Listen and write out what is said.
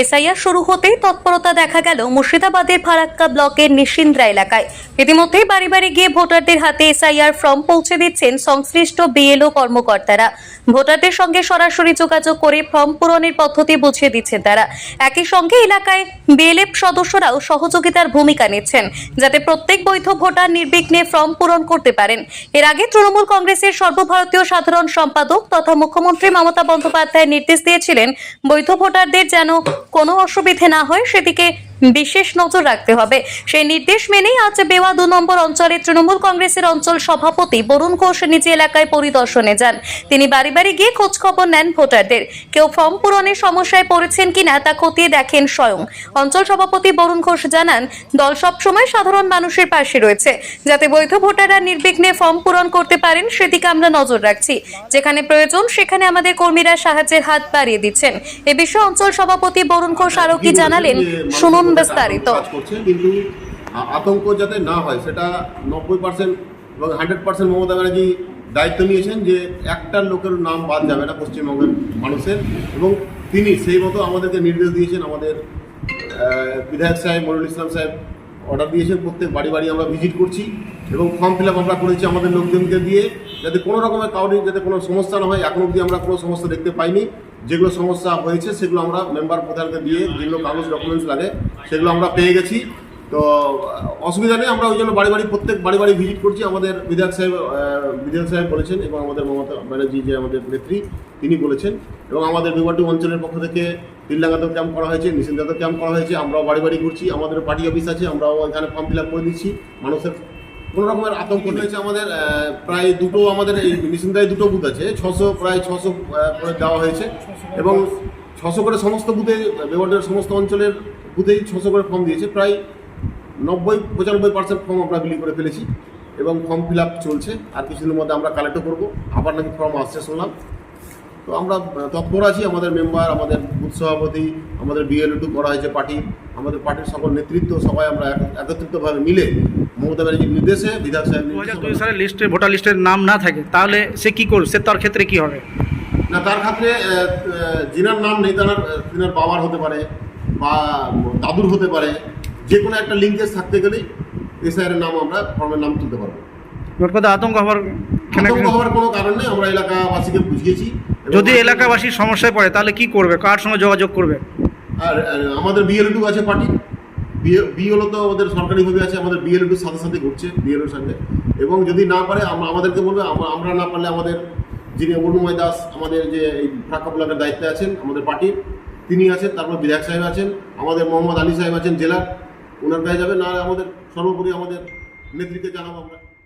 SIR শুরু হতেই তৎপরতা দেখা গেল মুর্শিদাবাদের ফারাক্কা ব্লকের নিশিন্দ্রা এলাকায়। ইতিমধ্যেই বাড়ি বাড়ি গিয়ে ভোটারদের হাতে এসআইআর ফর্ম পৌঁছে দিচ্ছেন সংশ্লিষ্ট বিএলও কর্মকর্তারা। ভোটারদের সঙ্গে সরাসরি যোগাযোগ করে ফর্ম পূরণের পদ্ধতি বুঝিয়ে দিচ্ছেন তারা। একই সঙ্গে এলাকায় বিএলএফ সদস্যরাও সহযোগিতার ভূমিকা নিচ্ছেন, যাতে প্রত্যেক বৈধ ভোটার নির্বিঘ্নে ফর্ম পূরণ করতে পারেন। এর আগে তৃণমূল কংগ্রেসের সর্বভারতীয় সাধারণ সম্পাদক তথা মুখ্যমন্ত্রী মমতা বন্দ্যোপাধ্যায় নির্দেশ দিয়েছিলেন, বৈধ ভোটারদের যেন কোনো অসুবিধে না হয় সেদিকে বিশেষ নজর রাখতে হবে। সেই নির্দেশ মেনেই আজ বেওয়া দু নম্বর অঞ্চলে তৃণমূল কংগ্রেসের অঞ্চল সভাপতি বরুণ ঘোষ নিজ এলাকায় পরিদর্শনে যান। তিনি বাড়ি বাড়ি গিয়ে খোঁজ খবর নেন ভোটারদের। কেউ ফর্ম পূরণের সমস্যায় পড়েছেন কিনা তা খতিয়ে দেখেন স্বয়ং। অঞ্চল সভাপতি বরুণ ঘোষ জানান দল সবসময় সাধারণ মানুষের পাশে রয়েছে। যাতে বৈধ ভোটাররা নির্বিঘ্নে ফর্ম পূরণ করতে পারেন সেদিকে আমরা নজর রাখছি। যেখানে প্রয়োজন সেখানে আমাদের কর্মীরা সাহায্যের হাত বাড়িয়ে দিচ্ছেন। এ বিষয়ে অঞ্চল সভাপতি বরুণ ঘোষ আরও কি জানালেন শুনুন বিস্তারিত কাজ করছে, কিন্তু আতঙ্ক যাতে না হয়, সেটা নব্বই পার্সেন্ট এবং হান্ড্রেড পার্সেন্ট মমতা ব্যানার্জি দায়িত্ব নিয়েছেন যে একটা লোকের নাম বাদ যাবে না পশ্চিমবঙ্গের মানুষের। এবং তিনি সেই মতো আমাদেরকে নির্দেশ দিয়েছেন, আমাদের বিধায়ক সাহেব মনিরুল ইসলাম সাহেব অর্ডার দিয়েছেন, প্রত্যেক বাড়ি বাড়ি আমরা ভিজিট করছি এবং ফর্ম ফিল আপ আমরা করেছি আমাদের লোকজনকে দিয়ে, যাতে কোনো রকমের কাউরি, যাতে কোনো সমস্যা না হয়, এখন অবধি আমরা কোনো সমস্যা দেখতে পাইনি। যেগুলো সমস্যা হয়েছে, সেগুলো আমরা মেম্বার প্রধানকে দিয়ে যেগুলো কাগজ ডকুমেন্টস লাগে, সেগুলো আমরা পেয়ে গেছি। তো, অসুবিধা নেই, আমরা ওই জন্য বাড়ি বাড়ি প্রত্যেক বাড়ি বাড়ি ভিজিট করছি। আমাদের বিধায়ক সাহেব বিধায়ক সাহেব বলেছেন এবং আমাদের মমতা ব্যানার্জি যে আমাদের নেত্রী, তিনি বলেছেন। এবং আমাদের বিমাটি অঞ্চলের পক্ষ থেকে তিল্লাঙ্গাতেও ক্যাম্প করা হয়েছে নিশিন্দাতেও ক্যাম্প করা হয়েছে। আমরাও বাড়ি বাড়ি ঘুরছি, আমাদের পার্টি অফিস আছে, আমরাও এখানে ফর্ম ফিল আপ করে দিচ্ছি। মানুষের কোনো রকমের আতঙ্ক রয়েছে আমাদের প্রায় দুটো আমাদের এই নিশিন্দায় দুটো বুথ আছে ছশো প্রায় ছশো করে দেওয়া হয়েছে এবং ছশো করে সমস্ত বুথে বেওয়ার্ডের সমস্ত অঞ্চলের বুথেই ছশো করে ফর্ম দিয়েছে। প্রায় নব্বই পঁচানব্বই পার্সেন্ট ফর্ম আমরা বিলি করে ফেলেছি এবং ফর্ম ফিল আপ চলছে। আর কিছুদিনের মধ্যে আমরা কালেক্টও করব। আবার নাকি ফর্ম আসছে শুনলাম। তো আমরা তৎপর আছি। আমাদের মেম্বার আমাদের বুথ সভাপতি আমাদের বিএলও টু করা হয়েছে পার্টি। আমাদের পার্টির সকল নেতৃত্ব সবাই আমরা এক- একত্রিতভাবে মিলে মমতা ব্যানার্জির নির্দেশে বিধায়ক সাহেব দু হাজার দুই সালের লিস্টে ভোটার লিস্টের নাম না থাকে তাহলে সে কি করবে? সে তার ক্ষেত্রে কি হবে? না তার ক্ষেত্রে যিনার নাম নেই তার তিনার বাবার হতে পারে বা দাদুর হতে পারে যে কোনো একটা লিঙ্কেজ থাকতে গেলেই এসআইয়ের নাম আমরা ফর্মের নাম তুলতে পারব। কথা আতঙ্ক হওয়ার আতঙ্ক হওয়ার কোনো কারণ নেই আমরা এলাকাবাসীকে বুঝিয়েছি। যদি এলাকাবাসীর সমস্যায় পড়ে তাহলে কি করবে? কার সঙ্গে যোগাযোগ করবে? আর আমাদের বিএলটু আছে পার্টি। বিএলও তো আমাদের সরকারিভাবে আছে, আমাদের বিএলটুর সাথে সাথে ঘুরছে বিএলওর সঙ্গে এবং যদি না পারে আম- আমাদেরকে বলবে আম- আমরা না পারলে আমাদের যিনি অরুণময় দাস, আমাদের যে এই ফাঁকা দায়িত্বে আছেন, আমাদের পার্টির তিনি আছেন, তারপর বিধায়ক সাহেব আছেন, আমাদের মোহাম্মদ আলী সাহেব আছেন জেলার ওনার দেওয়া যাবে, না আমাদের সর্বোপরি আমাদের নেতৃত্বে জানাব আমরা।